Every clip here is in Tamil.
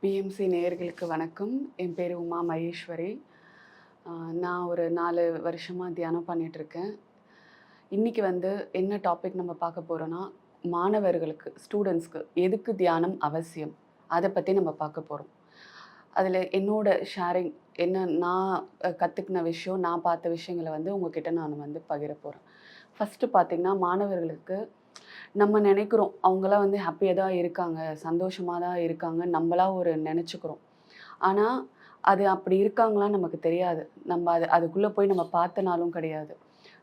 பிஎம்சி நேயர்களுக்கு வணக்கம். என் பேர் உமா மகேஸ்வரி. நான் ஒரு நாலு வருஷமாக தியானம் பண்ணிகிட்ருக்கேன் இன்றைக்கி வந்து என்ன டாபிக் நம்ம பார்க்க போகிறோன்னா மாணவர்களுக்கு ஸ்டூடெண்ட்ஸ்க்கு எதுக்கு தியானம் அவசியம்? அதை பற்றி நம்ம பார்க்க போகிறோம் அதில் என்னோட ஷேரிங் என்ன நான் கற்றுக்கின விஷயம் நான் பார்த்த விஷயங்களை வந்து உங்ககிட்ட நான் வந்து பகிர போகிறேன் ஃபஸ்ட்டு பார்த்திங்கன்னா மாணவர்களுக்கு நம்ம நினைக்கிறோம். அவங்களாம் வந்து ஹாப்பியாக தான் இருக்காங்க சந்தோஷமாக தான் இருக்காங்க நம்மளா ஒரு நினச்சிக்கிறோம். ஆனால் அது அப்படி இருக்காங்களான்னு நமக்கு தெரியாது. நம்ம அது அதுக்குள்ளே போய் நம்ம பார்த்தனாலும் கிடையாது.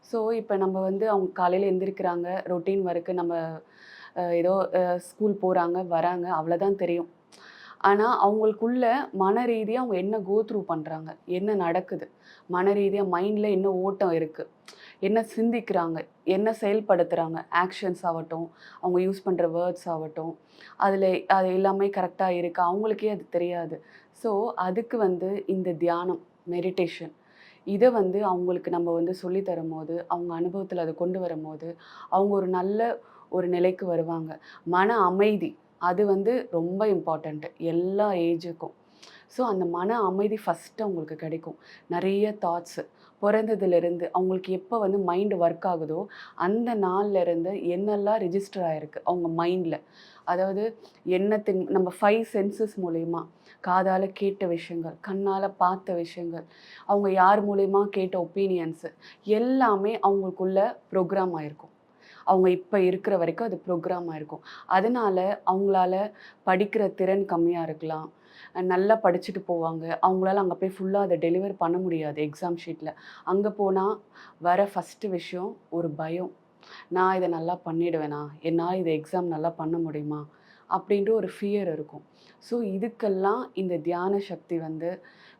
ஸோ இப்போ நம்ம வந்து அவங்க காலையில் எந்திரிக்கிறாங்க ரொட்டீன் ஒர்க்கு நம்ம ஏதோ ஸ்கூல் போகிறாங்க வராங்க அவ்வளோதான் தெரியும். ஆனால் அவங்களுக்குள்ள மன ரீதியாக அவங்க என்ன கோ த்ரூ பண்ணுறாங்க என்ன நடக்குது மன ரீதியாக மைண்டில் என்ன ஓட்டம் இருக்குது என்ன சிந்திக்கிறாங்க என்ன செயல்படுத்துகிறாங்க ஆக்ஷன்ஸ் ஆகட்டும் அவங்க யூஸ் பண்ணுற வேர்ட்ஸ் ஆகட்டும் அதில் அது எல்லாமே கரெக்டாக இருக்கா? அவங்களுக்கே அது தெரியாது. ஸோ அதுக்கு வந்து இந்த தியானம் மெடிடேஷன் இதை வந்து அவங்களுக்கு நம்ம வந்து சொல்லி தரும்போது அவங்க அனுபவத்தில் அதை கொண்டு வரும்போது அவங்க ஒரு நல்ல ஒரு நிலைக்கு வருவாங்க. மன அமைதி அது வந்து ரொம்ப இம்பார்ட்டண்ட்டு எல்லா ஏஜுக்கும் ஸோ அந்த மன அமைதி ஃபஸ்ட்டு அவங்களுக்கு கிடைக்கும். நிறைய தாட்ஸு பிறந்ததுலேருந்து அவங்களுக்கு எப்போ வந்து மைண்டு ஒர்க் ஆகுதோ அந்த நாள்லேருந்து என்னெல்லாம் ரிஜிஸ்டர் ஆகிருக்கு அவங்க மைண்டில் அதாவது எண்ணத்தின் நம்ம ஃபைவ் சென்சஸ் மூலயமா காதால் கேட்ட விஷயங்கள் கண்ணால் பார்த்த விஷயங்கள் அவங்க யார் மூலயமா கேட்ட ஒப்பீனியன்ஸு எல்லாமே அவங்களுக்குள்ள ப்ரோக்ராம் ஆகிருக்கும் அவங்க இப்போ இருக்கிற வரைக்கும் அது ப்ரோக்ராம் ஆகிருக்கும் அதனால் அவங்களால படிக்கிற திறன் கம்மியாக இருக்கலாம். நல்லா படிச்சுட்டு போவாங்க. அவங்களால அங்கே போய் ஃபுல்லாக அதை டெலிவர் பண்ண முடியாது எக்ஸாம் ஷீட்டில் அங்கே போனால் வர ஃபஸ்ட்டு விஷயம் ஒரு பயம். நான் இதை நல்லா பண்ணிடுவேனா? என்னால் இதை எக்ஸாம் நல்லா பண்ண முடியுமா? அப்படின்ற ஒரு ஃபியர் இருக்கும். ஸோ இதுக்கெல்லாம் இந்த தியான சக்தி வந்து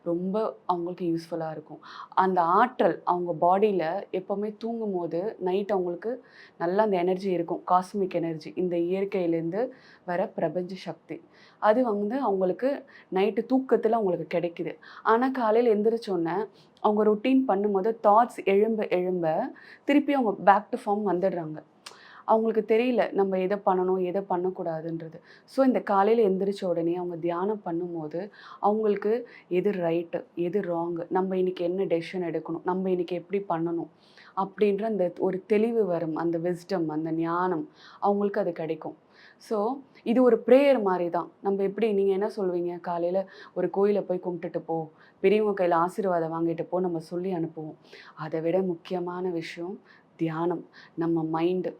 ரொம்ப அவங்களுக்கு யூஸ்ஃபுல்லாக இருக்கும். அந்த ஆற்றல் அவங்க பாடியில் எப்போவுமே தூங்கும் போது நைட் அவங்களுக்கு நல்லா அந்த எனர்ஜி இருக்கும். காஸ்மிக் எனர்ஜி இந்த இயற்கையிலேருந்து வர பிரபஞ்ச சக்தி. அது வந்து அவங்களுக்கு நைட்டு தூக்கத்தில் அவங்களுக்கு கிடைக்குது. ஆனால் காலையில் எந்திரிச்சோன்னே அவங்க ரொட்டீன் பண்ணும்போது தாட்ஸ் எழும்ப எழும்ப திருப்பி அவங்க பேக் டு ஃபார்ம் வந்துடுறாங்க. அவங்களுக்கு தெரியல நம்ம எதை பண்ணணும் எதை பண்ணக்கூடாதுன்றது. ஸோ இந்த காலையில் எந்திரிச்ச உடனே அவங்க தியானம் பண்ணும்போது அவங்களுக்கு எது ரைட்டு எது ராங்கு நம்ம இன்னைக்கு என்ன டெசிஷன் எடுக்கணும் நம்ம இன்னைக்கு எப்படி பண்ணணும் அப்படின்ற அந்த ஒரு தெளிவு வரும் அந்த விஸ்டம் அந்த ஞானம் அவங்களுக்கு அது கிடைக்கும். ஸோ இது ஒரு ப்ரேயர் மாதிரி தான் நம்ம எப்படி நீங்கள் என்ன சொல்வீங்க காலையில் ஒரு கோயிலை போய் கும்பிட்டுட்டு போ பெரியவங்க கையில் ஆசீர்வாதம் வாங்கிட்டு போ நம்ம சொல்லி அனுப்புவோம். அதை விட முக்கியமான விஷயம் தியானம். நம்ம மைண்டு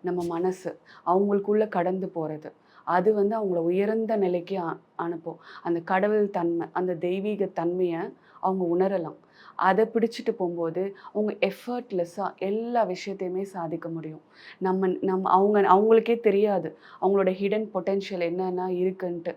நம்ம மனசு அவங்களுக்குள்ளே கடந்து போகிறது அது வந்து அவங்கள உயர்ந்த நிலைக்கு அ- அனுப்பும். அந்த கடவுள் தன்மை அந்த தெய்வீக தன்மையை அவங்க உணரலாம். அதை பிடிச்சிட்டு போகும்போது அவங்க எஃபர்ட்லெஸ்ஸாக எல்லா விஷயத்தையுமே சாதிக்க முடியும். நம்ம நம்ம அவங்க அவங்களுக்கே தெரியாது. அவங்களோட ஹிடன் பொட்டென்ஷியல் என்னென்ன இருக்குன்ட்டு.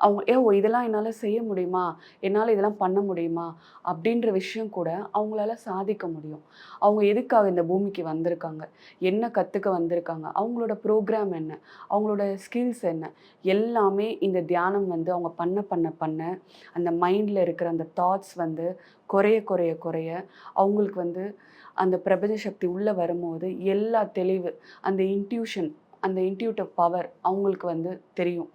அவங்க ஏ ஓ இதெல்லாம் என்னால் செய்ய முடியுமா? என்னால் இதெல்லாம் பண்ண முடியுமா? அப்படின்ற விஷயம் கூட அவங்களால சாதிக்க முடியும். அவங்க எதுக்காக இந்த பூமிக்கு வந்திருக்காங்க? என்ன கற்றுக்க வந்திருக்காங்க? அவங்களோட ப்ரோக்ராம் என்ன? அவங்களோட ஸ்கில்ஸ் என்ன? எல்லாமே இந்த தியானம் வந்து அவங்க பண்ண பண்ண பண்ண அந்த மைண்டில் இருக்கிற அந்த தாட்ஸ் வந்து குறைய குறைய குறைய அவங்களுக்கு வந்து அந்த பிரபஞ்ச சக்தி உள்ளே வரும்போது எல்லா தெளிவு அந்த இன்ட்யூஷன் அந்த இன்ட்யூட்டிவ் பவர் அவங்களுக்கு வந்து தெரியும்.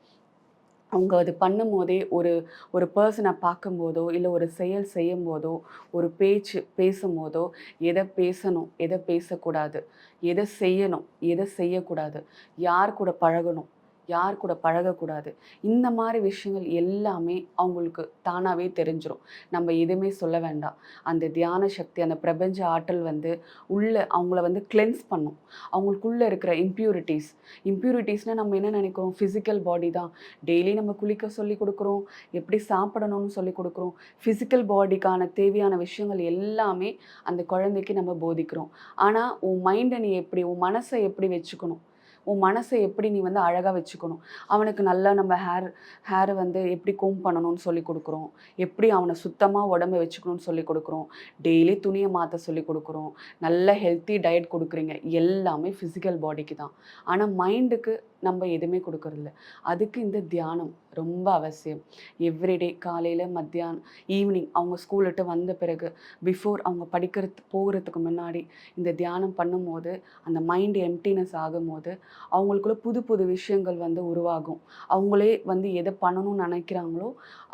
அவங்க அது பண்ணும்போதே ஒரு ஒரு பர்சனை பார்க்கும்போதோ இல்லை ஒரு செயல் செய்யும் போதோ ஒரு பேச்சு பேசும்போதோ எதை பேசணும் எதை பேசக்கூடாது எதை செய்யணும் எதை செய்யக்கூடாது யார் கூட பழகணும் யார் கூட பழகக்கூடாது. இந்த மாதிரி விஷயங்கள் எல்லாமே அவங்களுக்கு தானாகவே தெரிஞ்சிடும் நம்ம எதுவுமே சொல்ல வேண்டாம். அந்த தியான சக்தி அந்த பிரபஞ்ச ஆற்றல் வந்து உள்ளே அவங்கள வந்து கிளென்ஸ் பண்ணும். அவங்களுக்குள்ளே இருக்கிற இம்ப்யூரிட்டிஸ் இம்ப்யூரிட்டிஸ்னால் நம்ம என்ன நினைக்கிறோம்? ஃபிசிக்கல் பாடி தான். டெய்லி நம்ம குளிக்க சொல்லி கொடுக்குறோம். எப்படி சாப்பிடணும்னு சொல்லி கொடுக்குறோம். ஃபிசிக்கல் பாடிக்கான தேவையான விஷயங்கள் எல்லாமே அந்த குழந்தைக்கு நம்ம போதிக்கிறோம். ஆனால் உன் மைண்டை நீ எப்படி உன் மனசை எப்படி வச்சுக்கணும்? உன் மனசை எப்படி நீ வந்து அழகாக வச்சுக்கணும்? அவனுக்கு நல்லா நம்ம ஹேர் ஹேரை வந்து எப்படி கோம் பண்ணணும்னு சொல்லி கொடுக்குறோம். எப்படி அவனை சுத்தமாக உடம்ப வச்சுக்கணும்னு சொல்லி கொடுக்குறோம். டெய்லி துணியை மாற்ற சொல்லி கொடுக்குறோம். நல்ல ஹெல்த்தி டயட் கொடுக்குறீங்க. எல்லாமே ஃபிசிக்கல் பாடிக்கு தான். ஆனால் மைண்டுக்கு நம்ம எதுவுமே கொடுக்கறதில்ல. அதுக்கு இந்த தியானம் ரொம்ப அவசியம். எவ்ரிடே காலையில் மத்தியானம் ஈவினிங் அவங்க ஸ்கூல் விட்டு வந்த பிறகு பிஃபோர் அவங்க படிக்கிறது போகிறதுக்கு முன்னாடி இந்த தியானம் பண்ணும்போது அந்த மைண்ட் எம்டினஸ் ஆகும்போது அவங்களுக்குள்ள புது புது விஷயங்கள் வந்து உருவாகும். அவங்களே வந்து எதை பண்ணணும்னு நினைக்கிறாங்களோ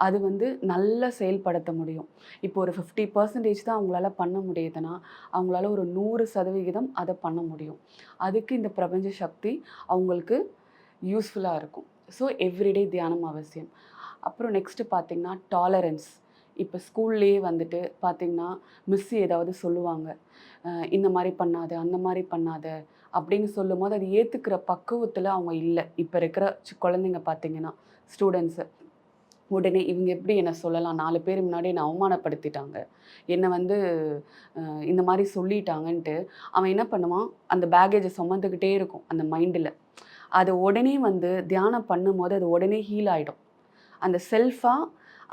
அது வந்து நல்லா செயல்படுத்த முடியும். இப்போ ஒரு ஃபிஃப்டி பர்சன்டேஜ் தான் அவங்களால பண்ண முடியுதுன்னா அவங்களால ஒரு நூறு சதவிகிதம் அதை பண்ண முடியும். அதுக்கு இந்த பிரபஞ்ச சக்தி அவங்களுக்கு யூஸ்ஃபுல்லாக இருக்கும். ஸோ எவ்ரிடே தியானம் அவசியம். அப்புறம் நெக்ஸ்ட்டு பார்த்தீங்கன்னா டாலரன்ஸ் இப்போ ஸ்கூல்லேயே வந்துட்டு பார்த்தீங்கன்னா மிஸ் ஏதாவது சொல்லுவாங்க. இந்த மாதிரி பண்ணாத அந்த மாதிரி பண்ணாத அப்படின்னு சொல்லும் போது அது ஏற்றுக்கிற பக்குவத்தில் அவங்க இல்லை. இப்போ இருக்கிற சி- குழந்தைங்க பார்த்தீங்கன்னா ஸ்டூடெண்ட்ஸு உடனே இவங்க எப்படி என்னை சொல்லலாம்? நாலு பேர் முன்னாடி என்னை அவமானப்படுத்திட்டாங்க. என்னை வந்து இந்த மாதிரி சொல்லிட்டாங்கன்ட்டு அவன் என்ன பண்ணுவான்? அந்த பேகேஜை சுமந்துக்கிட்டே இருக்கும் அந்த மைண்டில் அது உடனே வந்து தியானம் பண்ணும்போது அது உடனே ஹீல் ஆகிடும் அந்த செல்ஃபாக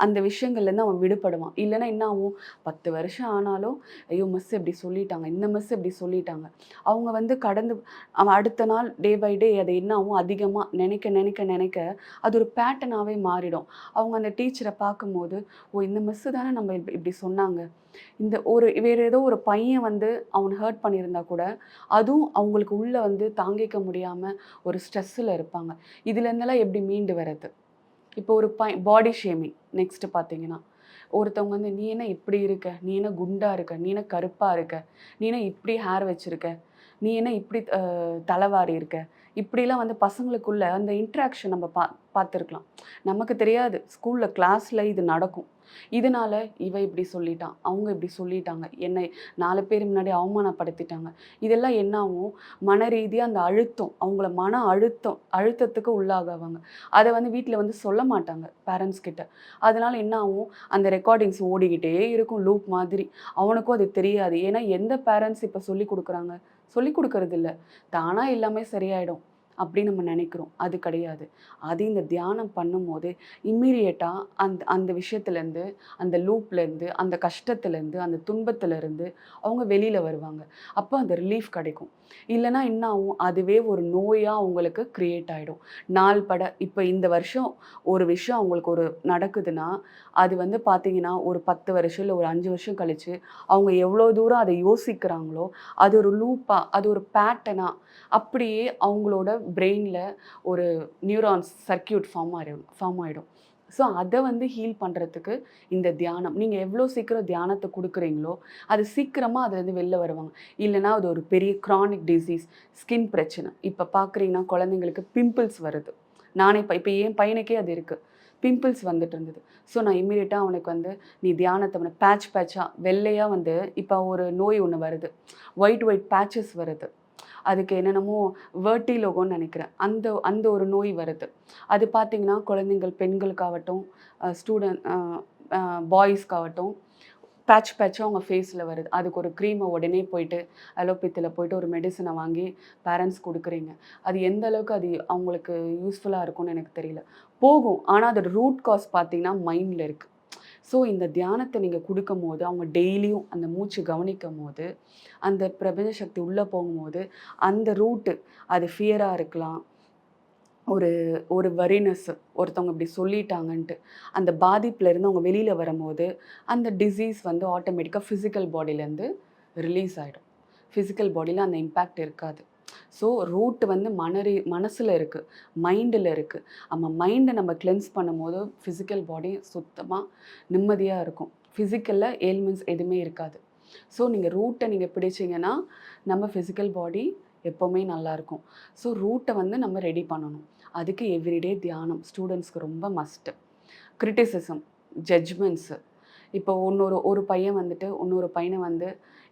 அந்த விஷயங்கள்லேருந்து அவன் விடுபடுவான். இல்லைன்னா என்ன ஆகும்? பத்து வருஷம் ஆனாலும் ஐயோ மிஸ் இப்படி சொல்லிட்டாங்க. இந்த மிஸ் இப்படி சொல்லிட்டாங்க. அவங்க வந்து கடந்து அவன் அடுத்த நாள் டே பை டே அதை என்ன ஆகும்? அதிகமாக நினைக்க நினைக்க நினைக்க அது ஒரு பேட்டர்னாகவே மாறிடும். அவங்க அந்த டீச்சரை பார்க்கும்போது ஓ இந்த மிஸ்ஸு தானே நம்ம இப்படி இப்படி சொன்னாங்க. இந்த ஒரு வேறு ஏதோ ஒரு பையன் வந்து அவனை ஹர்ட் பண்ணியிருந்தா கூட அதுவும் அவங்களுக்கு உள்ளே வந்து தாங்கிக்க முடியாமல் ஒரு ஸ்ட்ரெஸ்ஸில் இருப்பாங்க. இதுலேருந்தெல்லாம் எப்படி மீண்டு வர்றது? இப்போ ஒரு பை பாடி ஷேமிங் நெக்ஸ்ட்டு பார்த்தீங்கன்னா ஒருத்தவங்க வந்து நீ என்ன இப்படி இருக்க? நீ என்ன குண்டாக இருக்க? நீ என்ன கருப்பாக இருக்க? நீ என்ன இப்படி ஹேர் வச்சுருக்க? நீ என்ன இப்படி தலைவாரி இருக்க? இப்படிலாம் வந்து பசங்களுக்குள்ள அந்த இன்ட்ராக்ஷன் நம்ம பா பார்த்துருக்கலாம். நமக்கு தெரியாது ஸ்கூலில் கிளாஸில் இது நடக்கும். இதனால இவ இப்படி சொல்லிட்டான் அவங்க இப்படி சொல்லிட்டாங்க. என்னை நாலு பேர் முன்னாடி அவமானப்படுத்திட்டாங்க. இதெல்லாம் என்ன ஆகும் மன ரீதியாக அந்த அழுத்தம் அவங்கள மன அழுத்தம் அழுத்தத்துக்கு உள்ளாகவாங்க. அதை வந்து வீட்டில் வந்து சொல்ல மாட்டாங்க பேரண்ட்ஸ் கிட்ட. அதனால என்ன ஆகும் அந்த ரெக்கார்டிங்ஸ் ஓடிக்கிட்டே இருக்கும் லூப் மாதிரி. அவனுக்கும் அது தெரியாது. ஏன்னா எந்த பேரண்ட்ஸ் இப்போ சொல்லி கொடுக்குறாங்க? சொல்லி கொடுக்கறது இல்லை தானாக எல்லாமே சரியாயிடும். அப்படின்னு நம்ம நினைக்கிறோம். அது கிடையாது. அது இந்த தியானம் பண்ணும்போது இம்மீடியட்டாக அந்த அந்த விஷயத்துலேருந்து அந்த லூப்லேருந்து அந்த கஷ்டத்துலேருந்து அந்த துன்பத்துலேருந்து அவங்க வெளியில் வருவாங்க. அப்போ அந்த ரிலீஃப் கிடைக்கும். இல்லைன்னா என்ன ஆகும்? அதுவே ஒரு நோயாக அவங்களுக்கு க்ரியேட் ஆகிடும் நாள் பட இப்போ இந்த வருஷம் ஒரு விஷயம் அவங்களுக்கு ஒரு நடக்குதுன்னா அது வந்து பார்த்தீங்கன்னா ஒரு பத்து வருஷம் இல்லை ஒரு அஞ்சு வருஷம் கழித்து அவங்க எவ்வளோ தூரம் அதை யோசிக்கிறாங்களோ அது ஒரு லூப்பாக அது ஒரு பேட்டனாக அப்படியே அவங்களோட பிரெயினில் ஒரு நியூரான்ஸ் சர்க்கியூட் ஃபார்ம் ஆகிடும் ஃபார்ம் ஆகிடும் ஸோ அதை வந்து ஹீல் பண்ணுறதுக்கு இந்த தியானம் நீங்கள் எவ்வளோ சீக்கிரம் தியானத்தை கொடுக்குறீங்களோ அது சீக்கிரமாக அதை வந்து வெளில வருவாங்க. இல்லைன்னா அது ஒரு பெரிய க்ரானிக் டிசீஸ் ஸ்கின் பிரச்சனை. இப்போ பார்க்குறீங்கன்னா குழந்தைங்களுக்கு பிம்பிள்ஸ் வருது. நானே இப்போ இப்போ என் பையனுக்கே அது இருக்குது பிம்பிள்ஸ் வந்துட்டு இருந்தது. ஸோ நான் இம்மீடியட்டாக அவனுக்கு வந்து நீ தியானத்தை அவனை பேட்ச் பேட்சாக வெள்ளையாக வந்து இப்போ ஒரு நோய் ஒன்று வருது. ஒயிட் ஒயிட் பேச்சஸ் வருது. அதுக்கு என்னென்னமோ வேர்ட்டிலோகோன்னு நினைக்கிறேன். அந்த அந்த ஒரு நோய் வருது. அது பார்த்தீங்கன்னா குழந்தைங்கள் பெண்களுக்காகட்டும் ஸ்டூடெண்ட் பாய்ஸ்க்காகட்டும் பேட்ச் பேட்சாக அவங்க ஃபேஸில் வருது. அதுக்கு ஒரு க்ரீமை உடனே போயிட்டு அலோபத்தியில் போயிட்டு ஒரு மெடிசனை வாங்கி பேரண்ட்ஸ் கொடுக்குறீங்க. அது எந்த அளவுக்கு அது அவங்களுக்கு யூஸ்ஃபுல்லாக இருக்கும்னு எனக்கு தெரியல. போகும். ஆனால் அதோட ரூட் காஸ் பார்த்தீங்கன்னா மைண்டில் இருக்குது ஸோ இந்த தியானத்தை நீங்கள் கொடுக்கும் போது அவங்க டெய்லியும் அந்த மூச்சு கவனிக்கும் போது அந்த பிரபஞ்ச சக்தி உள்ளே போகும்போது அந்த ரூட்டு அது ஃபியராக இருக்கலாம். ஒரு ஒரு வரினஸ் ஒருத்தவங்க இப்படி சொல்லிட்டாங்கன்ட்டு அந்த பாதிப்புலேருந்து அவங்க வெளியில் வரும்போது அந்த டிசீஸ் வந்து ஆட்டோமேட்டிக்காக ஃபிசிக்கல் பாடியிலேருந்து ரிலீஸ் ஆகிடும் ஃபிசிக்கல் பாடியில் அந்த இம்பேக்ட் இருக்காது. ஸோ ரூட் வந்து மனரி மனசில் இருக்குது மைண்டில் இருக்குது நம்ம மைண்டை நம்ம கிளென்ஸ் பண்ணும்போது ஃபிசிக்கல் பாடி சுத்தமாக நிம்மதியாக இருக்கும். ஃபிசிக்கலில் ஏல்மெண்ட்ஸ் எதுவுமே இருக்காது. ஸோ நீங்கள் ரூட்டை நீங்கள் பிடிச்சிங்கன்னா நம்ம ஃபிசிக்கல் பாடி எப்போவுமே நல்லாயிருக்கும் ஸோ ரூட்டை வந்து நம்ம ரெடி பண்ணணும். அதுக்கு எவ்ரிடே தியானம் ஸ்டூடெண்ட்ஸ்க்கு ரொம்ப மஸ்ட்டு கிரிட்டிசிசம் ஜட்ஜ்மெண்ட்ஸு இப்போ இன்னொரு ஒரு பையன் வந்துட்டு இன்னொரு பையனை வந்து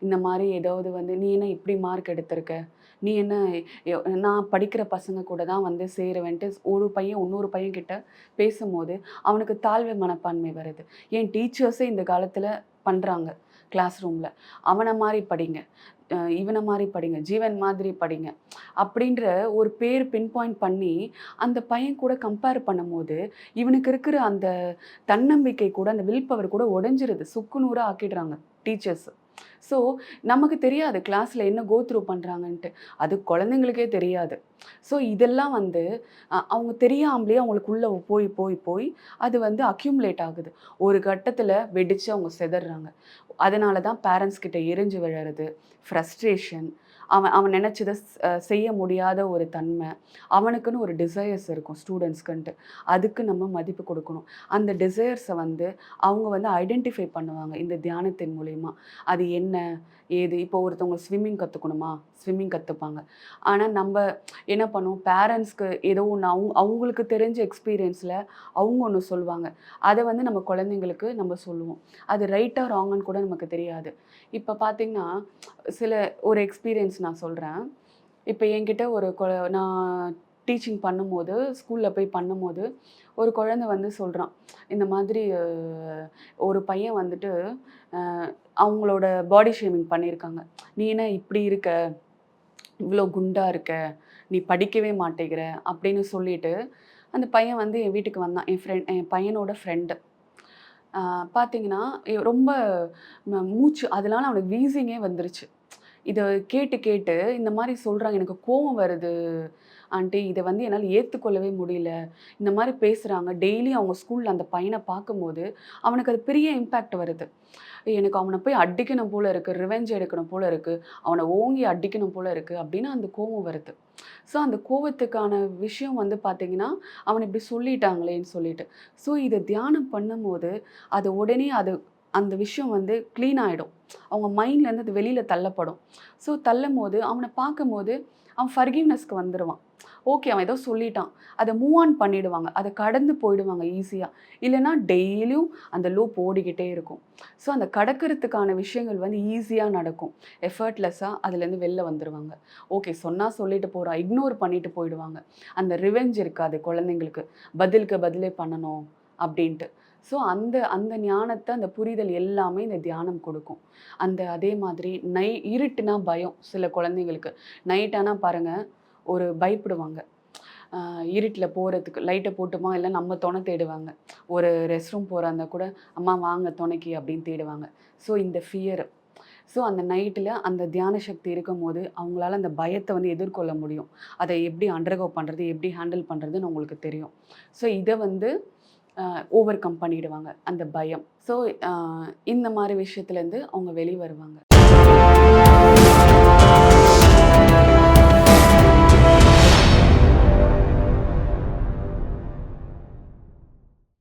இந்த மாதிரி ஏதாவது வந்து நீ என்ன இப்படி மார்க் எடுத்திருக்க? நீ என்ன நான் படிக்கிற பசங்க கூட தான் வந்து சேருவேன்ட்டு ஒரு பையன் இன்னொரு பையன் கிட்ட பேசும்போது அவனுக்கு தாழ்வு மனப்பான்மை வருது. ஏன் டீச்சர்ஸே இந்த காலத்தில் பண்ணுறாங்க கிளாஸ் ரூமில் அவனை மாதிரி படிங்க. இவனை மாதிரி படிங்க. ஜீவன் மாதிரி படிங்க. அப்படின்ற ஒரு பேர் பின் பாயிண்ட் பண்ணி அந்த பையன் கூட கம்பேர் பண்ணும்போது இவனுக்கு இருக்கிற அந்த தன்னம்பிக்கை கூட அந்த வில் பவர் கூட உடஞ்சிருது. சுக்குநூறாக ஆக்கிடுறாங்க டீச்சர்ஸ் ஸோ நமக்கு தெரியாது கிளாஸில் என்ன கோ த்ரூ பண்ணுறாங்கன்ட்டு அது குழந்தைங்களுக்கே தெரியாது. ஸோ இதெல்லாம் வந்து அவங்க தெரியாமலே அவங்களுக்குள்ளே போய் போய் போய் அது வந்து அக்யூமுலேட் ஆகுது. ஒரு கட்டத்தில் வெடித்து அவங்க செதறாங்க. அதனால தான் பேரண்ட்ஸ் கிட்ட எரிஞ்சு விழறது ஃப்ரஸ்ட்ரேஷன் அவன் அவன் நினச்சதை செய்ய முடியாத ஒரு தன்மை. அவனுக்குன்னு ஒரு டிசையர்ஸ் இருக்கும் ஸ்டூடெண்ட்ஸ்க்குன்ட்டு அதுக்கு நம்ம மதிப்பு கொடுக்கணும். அந்த டிசையர்ஸை வந்து அவங்க வந்து ஐடென்டிஃபை பண்ணுவாங்க இந்த தியானத்தின் மூலயமா. அது என்ன ஏது? இப்போ ஒருத்தவங்க ஸ்விம்மிங் கற்றுக்கணுமா ஸ்விம்மிங் கற்றுப்பாங்க ஆனால் நம்ம என்ன பண்ணுவோம்? பேரண்ட்ஸ்க்கு ஏதோ ஒன்று அவங்க அவங்களுக்கு தெரிஞ்ச எக்ஸ்பீரியன்ஸில் அவங்க ஒன்று சொல்லுவாங்க. அதை வந்து நம்ம குழந்தைங்களுக்கு நம்ம சொல்லுவோம். அது ரைட்டாக ராங்குன்னு கூட நமக்கு தெரியாது. இப்போ பார்த்தீங்கன்னா சில ஒரு எக்ஸ்பீரியன்ஸ் நான் சொல்கிறேன் இப்போ என்கிட்ட ஒரு கொ நான் டீச்சிங் பண்ணும்போது ஸ்கூலில் போய் பண்ணும்போது ஒரு குழந்தை வந்து சொல்கிறான் இந்த மாதிரி ஒரு பையன் வந்துட்டு அவங்களோட பாடி ஷேமிங் பண்ணியிருக்காங்க நீ என்ன இப்படி இருக்க? இவ்வளோ குண்டாக இருக்க? நீ படிக்கவே மாட்டேங்கிற? அப்படின்னு சொல்லிட்டு அந்த பையன் வந்து என் வீட்டுக்கு வந்தான். என் ஃப்ரெண்ட் என் பையனோட ஃப்ரெண்டு பார்த்தீங்கன்னா ரொம்ப மூச்சு அதனால அவனுக்கு வீசிங்கே வந்துருச்சு. இதை கேட்டு கேட்டு இந்த மாதிரி சொல்கிறாங்க எனக்கு கோவம் வருது ஆண்டி. இதை வந்து என்னால் ஏற்றுக்கொள்ளவே முடியல. இந்த மாதிரி பேசுகிறாங்க டெய்லி அவங்க ஸ்கூலில் அந்த பையனை பார்க்கும்போது அவனுக்கு அது பெரிய இம்பேக்ட் வருது. எனக்கு அவனை போய் அடிக்கணும் போல் இருக்குது ரிவெஞ்ச் எடுக்கணும் போல் இருக்குது அவனை ஓங்கி அடிக்கணும் போல் இருக்குது அப்படின்னு அந்த கோவம் வருது. ஸோ அந்த கோவத்துக்கான விஷயம் வந்து பார்த்தீங்கன்னா அவன் இப்படி சொல்லிட்டாங்களேன்னு சொல்லிட்டு. ஸோ இதை தியானம் பண்ணும்போது அது உடனே அது அந்த விஷயம் வந்து க்ளீன் ஆகிடும் அவங்க மைண்ட்லேருந்து அது வெளியில் தள்ளப்படும். ஸோ தள்ளும் போது அவனை பார்க்கும்போது அவன் ஃபர்கிவ்னஸ்க்கு வந்துடுவான் ஓகே அவன் ஏதோ சொல்லிட்டான். அதை மூவ் ஆன் பண்ணிடுவாங்க. அதை கடந்து போயிடுவாங்க ஈஸியாக இல்லைன்னா டெய்லியும் அந்த லூப் ஓடிக்கிட்டே இருக்கும். ஸோ அந்த கடக்கிறதுக்கான விஷயங்கள் வந்து ஈஸியாக நடக்கும். எஃபர்ட்லெஸ்ஸாக அதுலேருந்து வெளில வந்துடுவாங்க ஓகே சொன்னால் சொல்லிட்டு போகிறா இக்னோர் பண்ணிட்டு போயிடுவாங்க. அந்த ரிவெஞ்ச் இருக்காது குழந்தைங்களுக்கு. பதிலுக்கு பதிலே பண்ணணும் அப்படின்ட்டு. ஸோ அந்த அந்த ஞானத்தை அந்த புரிதல் எல்லாமே இந்த தியானம் கொடுக்கும். அந்த அதே மாதிரி நை இருட்டுனா பயம் சில குழந்தைங்களுக்கு. நைட் ஆனால் பாருங்கள் ஒரு பயப்படுவாங்க. இருட்டில் போகிறதுக்கு லைட்டை போட்டுமா இல்லை நம்ம துணை தேடுவாங்க. ஒரு ரெஸ்ட் ரூம் போகிறாந்தா கூட அம்மா வாங்க துணைக்கு அப்படின்னு தேடுவாங்க. ஸோ இந்த ஃபியர் ஸோ அந்த நைட்டில் அந்த தியான சக்தி இருக்கும் போது அவங்களால அந்த பயத்தை வந்து எதிர்கொள்ள முடியும். அதை எப்படி அண்டர்கோ பண்ணுறது எப்படி ஹேண்டில் பண்ணுறதுன்னு உங்களுக்கு தெரியும். ஸோ இதை வந்து ஓவர் கம் பண்ணிடுவாங்க. அந்த பயம். ஸோ இந்த மாதிரி விஷயத்துலேருந்து அவங்க வெளியே வருவாங்க